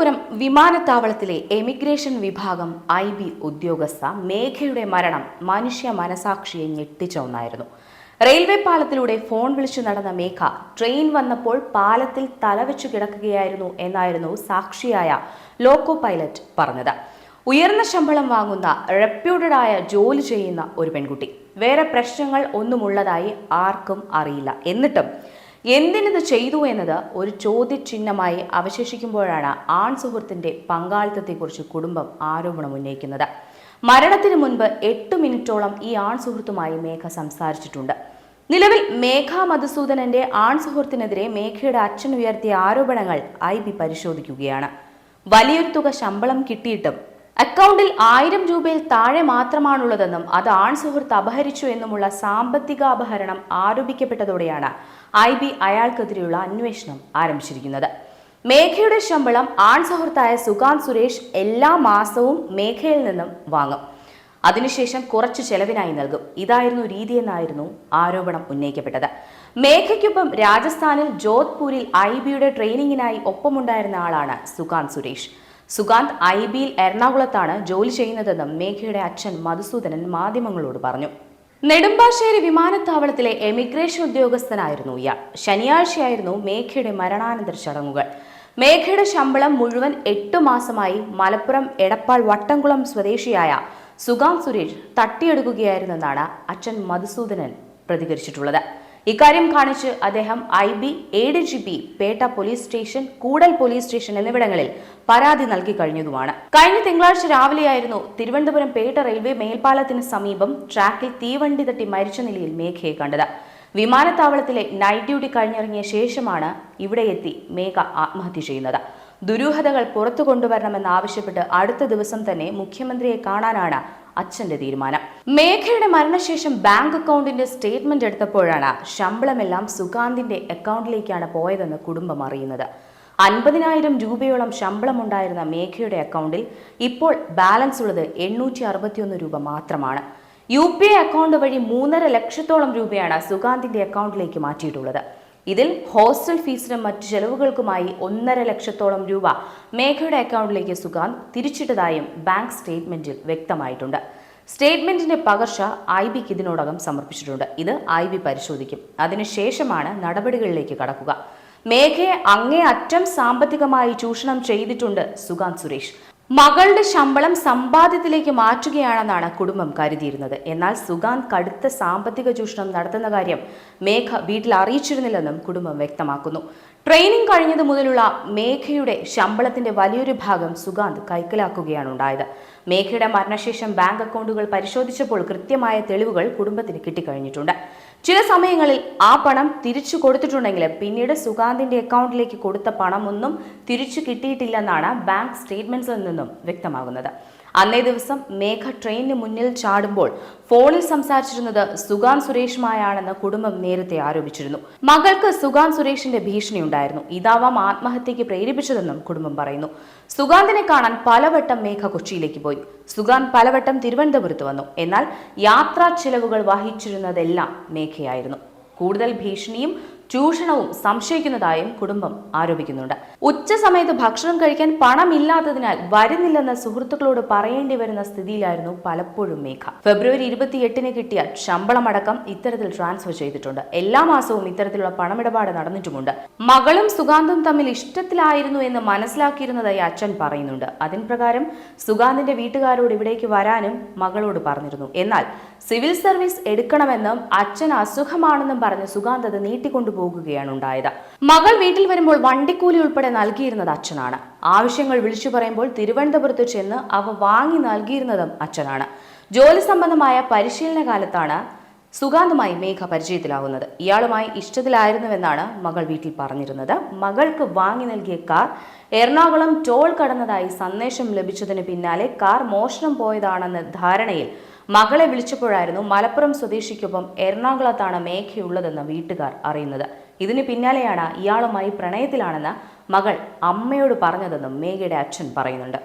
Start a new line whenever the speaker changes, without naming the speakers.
തിരുവനന്തപുരം വിമാനത്താവളത്തിലെ എമിഗ്രേഷൻ വിഭാഗം I B ഉദ്യോഗസ്ഥ മേഘയുടെ മരണം മനുഷ്യ മനസാക്ഷിയെ ഞെട്ടിച്ച ഒന്നായിരുന്നു റെയിൽവേ പാലത്തിലൂടെ ഫോൺ വിളിച്ചു നടന്ന മേഘ ട്രെയിൻ വന്നപ്പോൾ പാലത്തിൽ തലവെച്ചു കിടക്കുകയായിരുന്നു എന്നായിരുന്നു സാക്ഷിയായ ലോക്കോ പൈലറ്റ് പറഞ്ഞത്. ഉയർന്ന ശമ്പളം വാങ്ങുന്ന റെപ്യൂട്ടഡ് ആയ ജോലി ചെയ്യുന്ന ഒരു പെൺകുട്ടി. വേറെ പ്രശ്നങ്ങൾ ഒന്നുമുള്ളതായി ആർക്കും അറിയില്ല. എന്നിട്ടും എന്തിനിത് ചെയ്തു എന്നത് ഒരു ചോദ്യചിഹ്നമായി അവശേഷിക്കുമ്പോഴാണ് ആൺ സുഹൃത്തിന്റെ പങ്കാളിത്തത്തെക്കുറിച്ച് കുടുംബം ആരോപണം ഉന്നയിക്കുന്നത്. മരണത്തിന് മുൻപ് എട്ട് മിനിറ്റോളം ഈ ആൺ സുഹൃത്തുമായി മേഘ സംസാരിച്ചിട്ടുണ്ട്. നിലവിൽ മേഘ മധുസൂദനന്റെ ആൺ സുഹൃത്തിനെതിരെ മേഘയുടെ അച്ഛൻ ഉയർത്തിയ ആരോപണങ്ങൾ ഐ ബി പരിശോധിക്കുകയാണ്. വലിയൊരു തുക ശമ്പളം കിട്ടിയിട്ടും അക്കൗണ്ടിൽ ആയിരം രൂപയിൽ താഴെ മാത്രമാണുള്ളതെന്നും അത് ആൺ സുഹൃത്ത് അപഹരിച്ചു എന്നുമുള്ള സാമ്പത്തിക അപഹരണം ആരോപിക്കപ്പെട്ടതോടെയാണ് ഐ ബി അയാൾക്കെതിരെയുള്ള അന്വേഷണം ആരംഭിച്ചിരിക്കുന്നത്. മേഘയുടെ ശമ്പളം ആൺ സുഹൃത്തായ സുകാന്ത് സുരേഷ് എല്ലാ മാസവും മേഘയിൽ നിന്നും വാങ്ങും. അതിനുശേഷം കുറച്ച് ചെലവിനായി നൽകും. ഇതായിരുന്നു രീതിയെന്നായിരുന്നു ആരോപണം ഉന്നയിക്കപ്പെട്ടത്. മേഘയ്ക്കൊപ്പം രാജസ്ഥാനിൽ ജോധ്പൂരിൽ ഐ ബിയുടെ ട്രെയിനിങ്ങിനായി ഒപ്പമുണ്ടായിരുന്ന ആളാണ് സുകാന്ത് സുരേഷ്. സുകാന്ത് ഐ ബിയിൽ എറണാകുളത്താണ് ജോലി ചെയ്യുന്നതെന്നും മേഘയുടെ അച്ഛൻ മധുസൂദനൻ മാധ്യമങ്ങളോട് പറഞ്ഞു. നെടുമ്പാശ്ശേരി വിമാനത്താവളത്തിലെ എമിഗ്രേഷൻ ഉദ്യോഗസ്ഥനായിരുന്നു ഇയാൾ. ശനിയാഴ്ചയായിരുന്നു മേഘയുടെ മരണാനന്തര ചടങ്ങുകൾ. മേഘയുടെ ശമ്പളം മുഴുവൻ എട്ടു മാസമായി മലപ്പുറം എടപ്പാൾ വട്ടംകുളം സ്വദേശിയായ സുഗാന്ത് സുരേഷ് തട്ടിയെടുക്കുകയായിരുന്നെന്നാണ് അച്ഛൻ മധുസൂദനൻ പ്രതികരിച്ചിട്ടുള്ളത്. ഇക്കാര്യം കാണിച്ച് അദ്ദേഹം I B A G P Petta police station Koodal police station എന്നിവിടങ്ങളിൽ പരാതി നൽകി കഴിഞ്ഞതുമാണ്. കഴിഞ്ഞ തിങ്കളാഴ്ച രാവിലെയായിരുന്നു തിരുവനന്തപുരം പേട്ട റെയിൽവേ മേൽപ്പാലത്തിന് സമീപം ട്രാക്കിൽ തീവണ്ടി തട്ടി മരിച്ച നിലയിൽ മേഘയെ കണ്ടത്. വിമാനത്താവളത്തിലെ നൈറ്റ് ഡ്യൂട്ടി കഴിഞ്ഞിറങ്ങിയ ശേഷമാണ് ഇവിടെ എത്തി മേഘ ആത്മഹത്യ ചെയ്യുന്നത്. ദുരൂഹതകൾ പുറത്തു കൊണ്ടുവരണമെന്നാവശ്യപ്പെട്ട് അടുത്ത ദിവസം തന്നെ മുഖ്യമന്ത്രിയെ കാണാനാണ് അച്ഛന്റെ തീരുമാനം. മേഘയുടെ മരണശേഷം ബാങ്ക് അക്കൗണ്ടിന്റെ സ്റ്റേറ്റ്മെന്റ് എടുത്തപ്പോഴാണ് ശമ്പളമെല്ലാം സുകാന്തിന്റെ അക്കൗണ്ടിലേക്കാണ് പോയതെന്ന് കുടുംബം അറിയുന്നത്. അൻപതിനായിരം രൂപയോളം ശമ്പളമുണ്ടായിരുന്ന മേഘയുടെ അക്കൗണ്ടിൽ ഇപ്പോൾ ബാലൻസ് ഉള്ളത് എണ്ണൂറ്റി അറുപത്തിയൊന്ന് രൂപ മാത്രമാണ്. യു പി ഐ അക്കൗണ്ട് വഴി മൂന്നര ലക്ഷത്തോളം രൂപയാണ് സുകാന്തിന്റെ അക്കൗണ്ടിലേക്ക് മാറ്റിയിട്ടുള്ളത്. ഇതിൽ ഹോസ്റ്റൽ ഫീസിനും മറ്റു ചെലവുകൾക്കുമായി ഒന്നര ലക്ഷത്തോളം രൂപ മേഘയുടെ അക്കൗണ്ടിലേക്ക് സുഗാന്ത് തിരിച്ചിട്ടതായും ബാങ്ക് സ്റ്റേറ്റ്മെന്റിൽ വ്യക്തമായിട്ടുണ്ട്. സ്റ്റേറ്റ്മെന്റിന്റെ പകർച്ച ഐ ബിക്ക് ഇതിനോടകം സമർപ്പിച്ചിട്ടുണ്ട്. ഇത് ഐ ബി പരിശോധിക്കും. അതിനുശേഷമാണ് നടപടികളിലേക്ക് കടക്കുക. മേഘയെ അങ്ങേ അറ്റം സാമ്പത്തികമായി ചൂഷണം ചെയ്തിട്ടുണ്ട് സുഗാന്ത് സുരേഷ്. മകളുടെ ശമ്പളം സമ്പാദ്യത്തിലേക്ക് മാറ്റുകയാണെന്നാണ് കുടുംബം കരുതിയിരുന്നത്. എന്നാൽ സുഗാന്ത് കടുത്ത സാമ്പത്തിക ചൂഷണം നടത്തുന്ന കാര്യം മേഘ വീട്ടിൽ അറിയിച്ചിരുന്നില്ലെന്നും കുടുംബം വ്യക്തമാക്കുന്നു. ട്രെയിനിങ് കഴിഞ്ഞതു മുതലുള്ള മേഘയുടെ ശമ്പളത്തിന്റെ വലിയൊരു ഭാഗം സുഗാന്ത് കൈക്കലാക്കുകയാണ് ഉണ്ടായത്. മേഘയുടെ മരണശേഷം ബാങ്ക് അക്കൗണ്ടുകൾ പരിശോധിച്ചപ്പോൾ കൃത്യമായ തെളിവുകൾ കുടുംബത്തിന് കിട്ടിക്കഴിഞ്ഞിട്ടുണ്ട്. ചില സമയങ്ങളിൽ ആ പണം തിരിച്ചു കൊടുത്തിട്ടുണ്ടെങ്കിലും പിന്നീട് സുഗാന്തിന്റെ അക്കൗണ്ടിലേക്ക് കൊടുത്ത പണമൊന്നും തിരിച്ചു കിട്ടിയിട്ടില്ലെന്നാണ് ബാങ്ക് സ്റ്റേറ്റ്മെന്റ്സിൽ നിന്നും വ്യക്തമാകുന്നത്. അന്നേ ദിവസം മേഘ ട്രെയിനിന് മുന്നിൽ ചാടുമ്പോൾ ഫോണിൽ സംസാരിച്ചിരുന്നത് സുഗാൻ സുരേഷുമായാണെന്ന് കുടുംബം നേരത്തെ ആരോപിച്ചിരുന്നു. മകൾക്ക് സുഗാൻ സുരേഷിന്റെ ഭീഷണിയുണ്ടായിരുന്നു. ഇതാവാം ആത്മഹത്യയ്ക്ക് പ്രേരിപ്പിച്ചതെന്നും കുടുംബം പറയുന്നു. സുഗാന്തിനെ കാണാൻ പലവട്ടം മേഘ കൊച്ചിയിലേക്ക് പോയി. സുഗാൻ പലവട്ടം തിരുവനന്തപുരത്ത് വന്നു. എന്നാൽ യാത്രാ ചിലവുകൾ വഹിച്ചിരുന്നതെല്ലാം മേഘയായിരുന്നു. കൂടുതൽ ഭീഷണിയും ചൂഷണവും സംശയിക്കുന്നതായും കുടുംബം ആരോപിക്കുന്നുണ്ട്. ഉച്ച സമയത്ത് ഭക്ഷണം കഴിക്കാൻ പണമില്ലാത്തതിനാൽ വരുന്നില്ലെന്ന് സുഹൃത്തുക്കളോട് പറയേണ്ടി വരുന്ന സ്ഥിതിയിലായിരുന്നു പലപ്പോഴും മേഘ. ഫെബ്രുവരി ഇരുപത്തിയെട്ടിന് കിട്ടിയ ശമ്പളമടക്കം ഇത്തരത്തിൽ ട്രാൻസ്ഫർ ചെയ്തിട്ടുണ്ട്. എല്ലാ മാസവും ഇത്തരത്തിലുള്ള പണമിടപാട് നടന്നിട്ടുമുണ്ട്. മകളും സുഗാന്തും തമ്മിൽ ഇഷ്ടത്തിലായിരുന്നു എന്ന് മനസ്സിലാക്കിയിരുന്നതായി അച്ഛൻ പറയുന്നുണ്ട്. അതിൻ പ്രകാരം സുഗാന്തിന്റെ വീട്ടുകാരോട് ഇവിടേക്ക് വരാനും മകളോട് പറഞ്ഞിരുന്നു. എന്നാൽ സിവിൽ സർവീസ് എടുക്കണമെന്നും അച്ഛൻ അസുഖമാണെന്നും പറഞ്ഞ് സുഗാന്ത് അത് പോകുകയാണ് ഉണ്ടായത്. മകൾ വീട്ടിൽ വരുമ്പോൾ വണ്ടിക്കൂലി ഉൾപ്പെടെ നൽകിയിരുന്നത് അച്ഛനാണ്. ആവശ്യങ്ങൾ വിളിച്ചു പറയുമ്പോൾ തിരുവനന്തപുരത്ത് ചെന്ന് അവ വാങ്ങി നൽകിയിരുന്നതും അച്ഛനാണ്. ജോലി സംബന്ധമായ പരിശീലന കാലത്താണ് സുഗാന്തുമായി മേഘ പരിചയത്തിലാവുന്നത് ഇയാളുമായി ഇഷ്ടത്തിലായിരുന്നുവെന്നാണ് മകൾ വീട്ടിൽ പറഞ്ഞിരുന്നത്. മകൾക്ക് വാങ്ങി നൽകിയ കാർ എറണാകുളം ടോൾ കടന്നതായി സന്ദേശം ലഭിച്ചതിന് പിന്നാലെ കാർ മോഷണം പോയതാണെന്ന ധാരണയിൽ മകളെ വിളിച്ചപ്പോഴായിരുന്നു മലപ്പുറം സ്വദേശിക്കൊപ്പം എറണാകുളത്താണ് മേഘയുള്ളതെന്ന് വീട്ടുകാർ അറിയുന്നത്. ഇതിന് പിന്നാലെയാണ് ഇയാളുമായി പ്രണയത്തിലാണെന്ന് മകൾ അമ്മയോട് പറഞ്ഞതെന്നും മേഘയുടെ അച്ഛൻ പറയുന്നുണ്ട്.